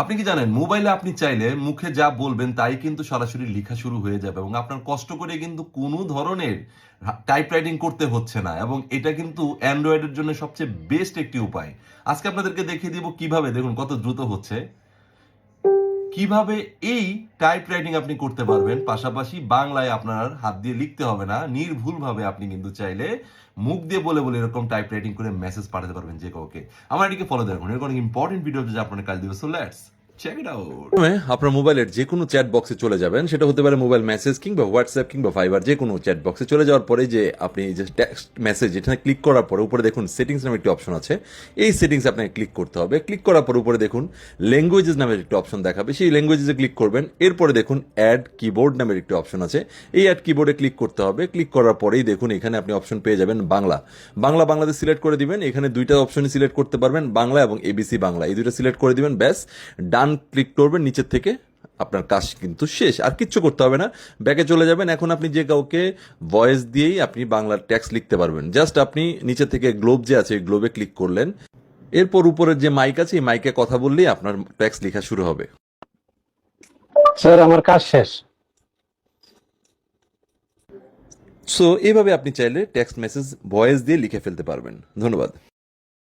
আপনি কি জানেন, মোবাইলে আপনি চাইলে মুখে যা বলবেন তাই কিন্তু সরাসরি লেখা শুরু হয়ে যাবে এবং আপনার কষ্ট করে কিন্তু কোনো ধরনের টাইপ রাইটিং করতে হচ্ছে না এবং এটা কিন্তু অ্যান্ড্রয়েডের জন্য সবচেয়ে বেস্ট একটি উপায়। আজকে আপনাদেরকে দেখিয়ে দিব কীভাবে, দেখুন কত দ্রুত হচ্ছে। কীভাবে এই টাইপ রাইটিং আপনি করতে পারবেন? পাশাপাশি বাংলায় আপনার হাত দিয়ে লিখতে হবে না। নির্ভুলভাবে আপনি কিন্তু চাইলে মুখ দিয়ে বলে বলে এরকম টাইপ রাইটিং করে মেসেজ পাঠাতে পারবেন যে কাউকে। আমার এটিকে ফলো দেখুন এরকম অনেক ইম্পর্টেন্ট ভিডিও যে আপনার কাজ দিবে। সো লেটস আপনার মোবাইলের যে কোনো চ্যাট বক্সে চলে যাবেন। সেটা হতে পারে মোবাইল মেসেজ কিংবা হোয়াটসঅ্যাপ কিংবা ফাইবার যে কোনো চ্যাট বক্সে চলে যাওয়ার পরে যে আপনি যে টেক্সট মেসেজ এখানে ক্লিক করার পরে উপরে দেখুন সেটিংস নামে একটি অপশন আছে। এই সেটিংস আপনাকে ক্লিক করতে হবে। ক্লিক করার পর উপরে দেখুন ল্যাঙ্গুয়েজেস নামের একটি অপশন দেখাবে। সেই ল্যাঙ্গুয়েজে ক্লিক করবেন। এরপরে দেখুন অ্যাড কিবোর্ড নামের একটি অপশন আছে। এই অ্যাড কিবোর্ডে ক্লিক করতে হবে। ক্লিক করার পরেই দেখুন এখানে আপনি অপশন পেয়ে যাবেন বাংলা। বাংলা বাংলাদেশ সিলেক্ট করে দিবেন। এখানে দুইটা অপশনই সিলেক্ট করতে পারবেন। বাংলা এবং এবিসি বাংলা। এই দুটো সিলেক্ট করে দিবেন। ব্যাস, ডান ক্লিক করবেন নিচের থেকে আপনার কাজ কিন্তু শেষ। আর কিচ্ছু করতে হবে না। ব্যাকে চলে যাবেন। এখন আপনি যে কাউকে ভয়েস দিয়েই আপনি বাংলার ট্যাক্স লিখতে পারবেন। জাস্ট আপনি নিচে থেকে গ্লোব যে আছে গ্লোবে ক্লিক করলেন। এরপর উপরের যে মাইক আছে এই মাইকে কথা বললেই আপনার ট্যাক্স লেখা শুরু হবে। স্যার আমার কাজ শেষ। সো এইভাবে আপনি চাইলে টেক্সট মেসেজ ভয়েস দিয়ে লিখে ফেলতে পারবেন। ধন্যবাদ।